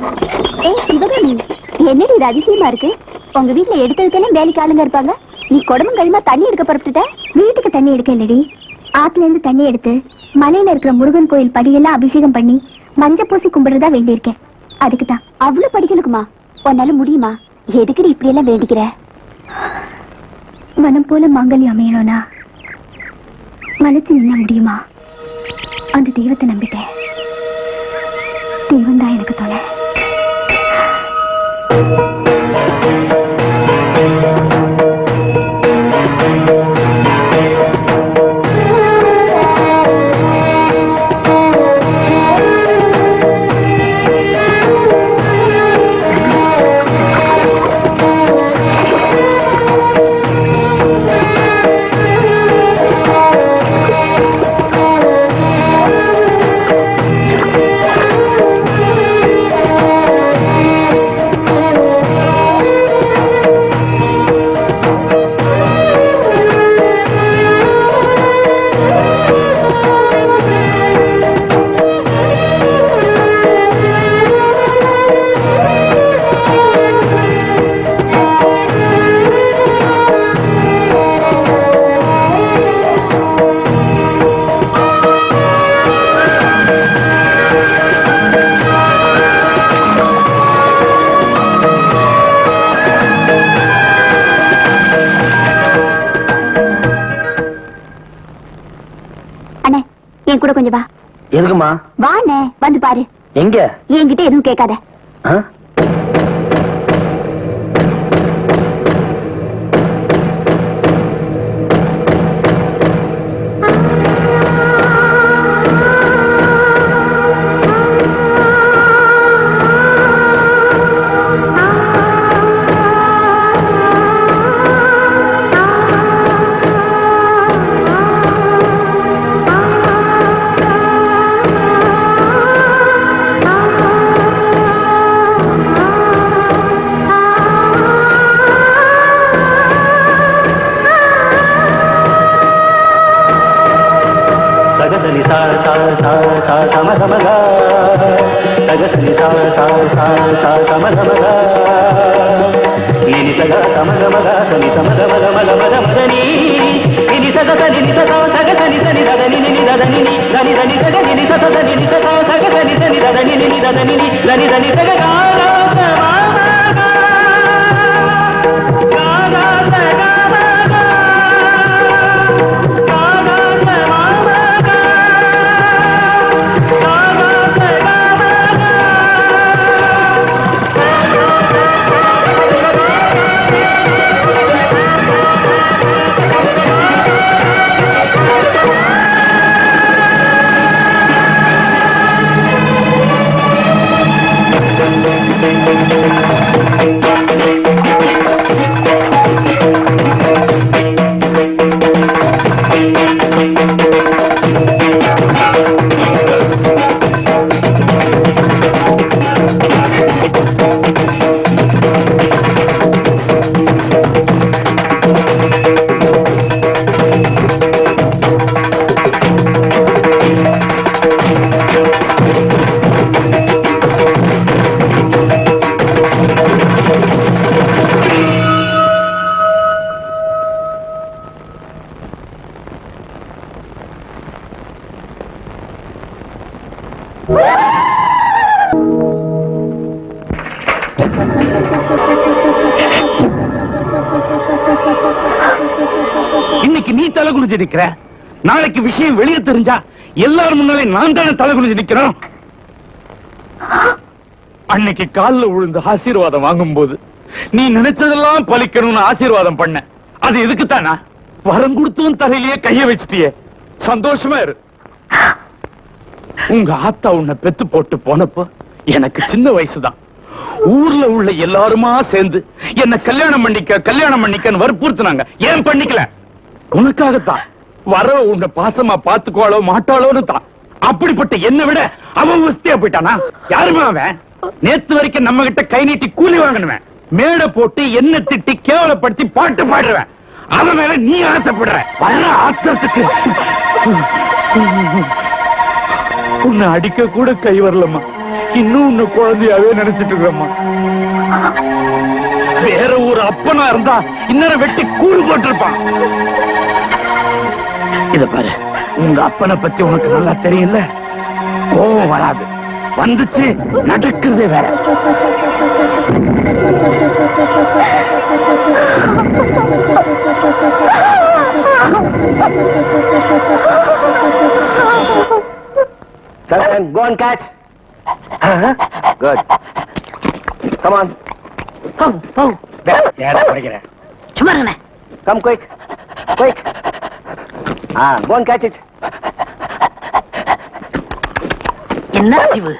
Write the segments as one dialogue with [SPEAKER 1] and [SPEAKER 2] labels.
[SPEAKER 1] சிவகாமி என்னடி இது அதிசயமா இருக்கு? உங்க வீட்டுல எடுத்ததுக்கெல்லாம் வேலைக்கு ஆளுங்க இருப்பாங்க. நீ குடமும் கழிமா தண்ணி எடுக்க புறப்பட்டுட்ட? வீட்டுக்கு தண்ணி எடுக்க இல்லடி. ஆத்துல இருந்து தண்ணி எடுத்து மலையில இருக்கிற முருகன் கோயில் படியெல்லாம் அபிஷேகம் பண்ணி மஞ்சள் பூசி கும்பிடுறதா வேண்டியிருக்கேன். அதுக்குதான் அவ்வளவு படிக்கணுக்குமா? உன்னால முடியுமா? எதுக்குடி இப்படி எல்லாம் வேண்டிக்கிற? மனம் போல மாங்கல்யம் அமையணும்னா மலைச்சு நின்ன முடியுமா? அந்த தெய்வத்தை நம்பிட்டேன். தெய்வம் தான் எனக்கு தொலை. Thank you.
[SPEAKER 2] எதுக்குமா
[SPEAKER 1] வா அண்ணே வந்து பாரு.
[SPEAKER 2] எங்க?
[SPEAKER 1] என்கிட்ட எதுவும் கேட்காத.
[SPEAKER 3] సగసని సా సా సా సా సమ సమగా సగసని సా సా సా సా సమ సమగా నిని సగ సమ గమగా సని సమ గమ గమ గమ గమదని నిని సగ సని నిత సా సగ సని సని దగ నిని ని దగ నిని గని దని సగ నిని సగ నిని సగ సగ సని సని దగ నిని ని
[SPEAKER 4] దగ నిని గని குனிஞ்சு நிக்கிற? நாளைக்கு விஷயம் வெளியே தெரிஞ்சா எல்லாரும் முன்னாலே நான் தானே தலை குனிஞ்சு நிக்கிறோம். அன்னைக்கு கால்ல விழுந்து ஆசீர்வாதம் வாங்கும்போது நீ நினைச்சதெல்லாம் பலிக்கணும்னு ஆசீர்வாதம் பண்ண. அது எதுக்குத்தானா? வரம் கொடுத்தும் தலையிலேயே கைய வச்சிட்டியே. சந்தோஷமா இரு. உங்க ஆத்தா உன்னை பெத்து போட்டு போனப்போ எனக்கு சின்ன வயசுதான். ஊர்ல உள்ள எல்லாருமா சேர்ந்து என்ன கல்யாணம் பண்ணிக்க கல்யாணம் பண்ணிக்கன்னு வற்புறுத்தினாங்க. ஏன் பண்ணிக்கல? உனக்காகத்தான். வரவ உன்னை பாசமா பாத்துக்குவாளோ மாட்டாளோன்னு தான். அப்படிப்பட்ட என்ன விட அவன் வசதியா போயிட்டானா? யாருமே அவன்? நேத்து வரைக்கும் நம்ம கிட்ட கை நீட்டி கூலி வாங்கினுவேன். மேடை போட்டு என்ன திட்டி கேவலப்படுத்தி பாட்டு பாடுவேன் அவன் மேல நீ ஆசைப்படுற. வர ஆத்திரத்துக்கு. உன்னை அடிக்க கூட கை வரலம்மா. இன்னும் உன்னை குழந்தையாவே நினைச்சிட்டு இருக்கிறம்மா வேற ஒரு அப்பனா இருந்தா இன்னொரு வெட்டி கூடு போட்டிருப்பான். இத பாரு உங்க அப்பனை பத்தி உனக்கு நல்லா தெரியல கோபம் வராது வந்துச்சு நடக்கிறதே வேற
[SPEAKER 5] Seven, go and catch. Good. Come on.
[SPEAKER 4] ஏடா குறைக்கிறேன்
[SPEAKER 6] சும்மா இருங்கண்ணே
[SPEAKER 5] Come quick. Quick. Ah, go and catch it.
[SPEAKER 6] என்ன அறிவு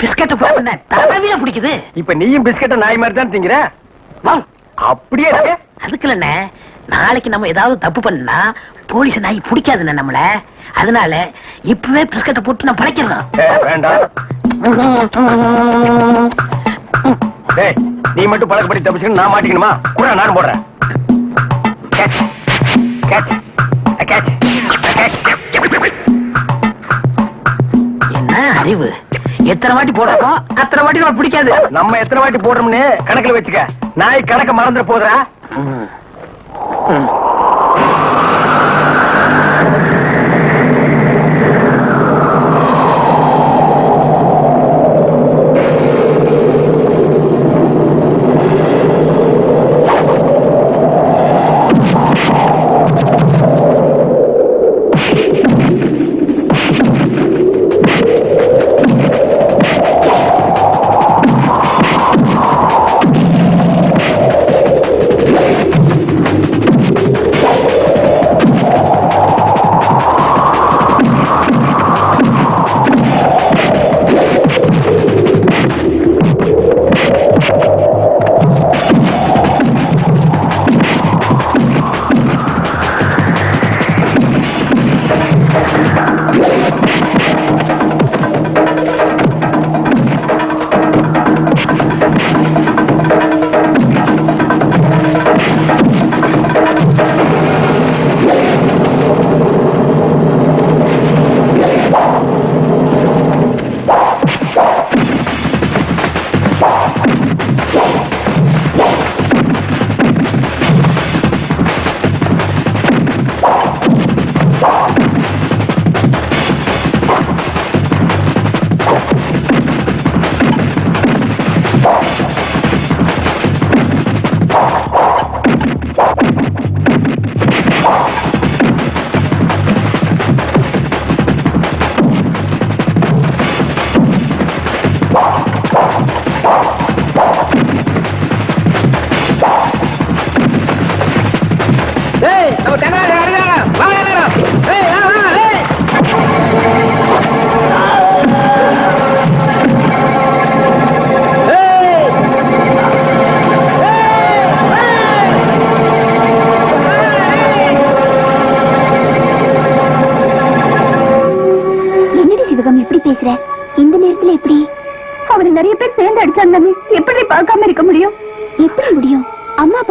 [SPEAKER 6] பிஸ்கட்டை போட்டு தலைவியா பிடிக்குது.
[SPEAKER 5] இப்ப நீயும் பிஸ்கட்ட நாய் மாதிரி தான் திங்கிற? அப்படியே இருக்கு.
[SPEAKER 6] அதுக்கு இல்லண்ணே நாளைக்கு நம்ம ஏதாவது தப்பு பண்ணா போலீஸ் நாய் பிடிக்காதுண்ணே நம்மள. அதனால இப்பவே பிஸ்கட்டை போட்டு நான் பழைக்கிறேன்
[SPEAKER 5] ஏ, வேண்டாம். டேய் நீ மட்டும் பழக்கப்படி தப்பிச்சுன்னு நான் மாட்டிக்கணுமா? கூட நான் போடுறேன். கேட்ச் கேட்ச் கேட்ச் கேட்ச்
[SPEAKER 6] என்ன அறிவு? எத்தனை வாட்டி போடுறோமோ அத்தனை வாட்டி நம்ம பிடிக்காது.
[SPEAKER 5] நம்ம எத்தனை வாட்டி போடுறோம்னு கணக்குல வச்சுக்க. நாய் கணக்க மறந்துட போதுடா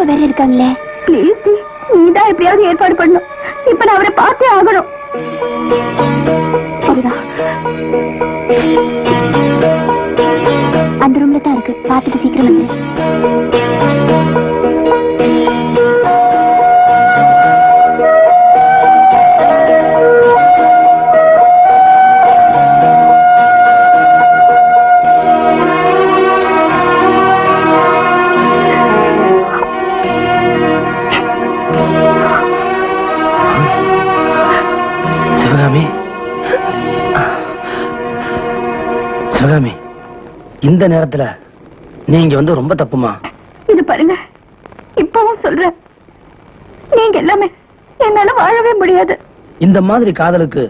[SPEAKER 7] வேற இருக்காங்களே. ப்ளீஸ் நீதான் எப்படியாவது ஏற்பாடு பண்ணும் இப்ப நான் அவரை பார்த்தே ஆகணும். சரிவா. அந்த ரூம்ல தான் இருக்கு. பார்த்துட்டு சீக்கிரம் வந்து
[SPEAKER 2] இந்த நேரத்துல நீங்க வந்து ரொம்ப தப்புமா?
[SPEAKER 7] இது பாருங்க. இப்பவும் சொல்றேன். நீங்க எல்லாமே என்னால வாழவே முடியாது.
[SPEAKER 2] இந்த மாதிரி காதலுக்கு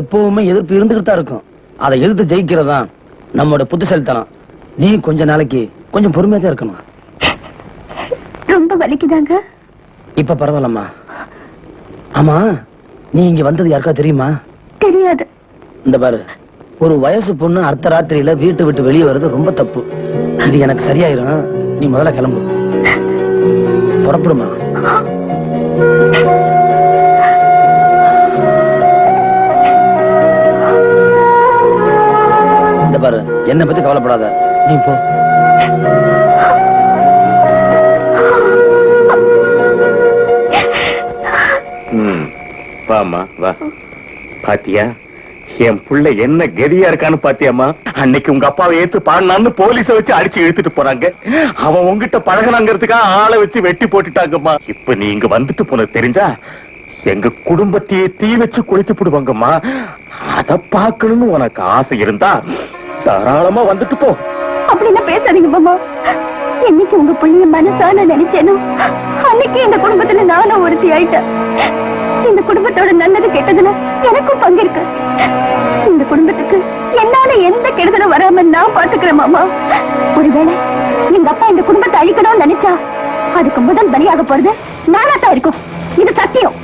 [SPEAKER 2] எப்பவுமே எதிர்ப்பு இருந்துகிட்டு தான் இருக்கும். அதை எதிர்த்து ஜெயிக்கிறதா நம்மோட புத்திசாலித்தனம். நீ கொஞ்ச நாளைக்கு கொஞ்சம் பொறுமையா தான் இருக்கணும்.
[SPEAKER 7] ரொம்ப வலிக்குதாங்க?
[SPEAKER 2] இப்ப பரவாயில்லம்மா. ஆமா நீ இங்க வந்தது யாருக்கா தெரியுமா?
[SPEAKER 7] தெரியாது.
[SPEAKER 2] இந்த பாரு. ஒரு வயசு பொண்ணு அர்த்த ராத்திரியில வீட்டை விட்டு வெளியே வர்றது ரொம்ப தப்பு. இது எனக்கு சரியாயிரும். நீ முதல்ல கிளம்பு. புறப்படுமா? இந்த பாரு என்னை பத்தி கவலைப்படாத. நீ போ.
[SPEAKER 8] ம் வாமா வா. பாத்தியா? என் புள்ள என்ன கெதியா இருக்கான்னு பாத்தியாமா அன்னைக்கு உங்க அப்பாவை ஏத்து பாடினான்னு போலீஸ வச்சு அடிச்சு இழுத்துட்டு போறாங்க. அவன் உங்ககிட்ட பழகினாங்கிறதுக்காக ஆளை வச்சு வெட்டி போட்டுட்டாங்கம்மா. இப்ப நீ இங்க வந்துட்டு போன தெரிஞ்சா எங்க குடும்பத்தையே தீ வச்சு குளித்து போடுவாங்கம்மா. அத பாக்கணும்னு உனக்கு ஆசை இருந்தா தாராளமா வந்துட்டு போ.
[SPEAKER 7] அப்படின்னா பேசாதீங்க மாமா. என்னைக்கு உங்க புள்ளிய மனசான நினைச்சேனும் அன்னைக்கு இந்த குடும்பத்துல நானும் ஒருத்தி ஆயிட்டேன் இந்த குடும்பத்தோட நல்லது கெட்டதுல எனக்கும் பங்கு இருக்கு? இந்த குடும்பத்துக்கு என்னால எந்த கெடுதலும் வராம நான் பாத்துக்கிறேன் மாமா. ஒருவேளை எங்க அப்பா இந்த குடும்பத்தை அழிக்கணும்னு நினைச்சா அதுக்கு முதல் பலியாக போறது நானாத்தான் இருக்கும். இது சத்தியம்.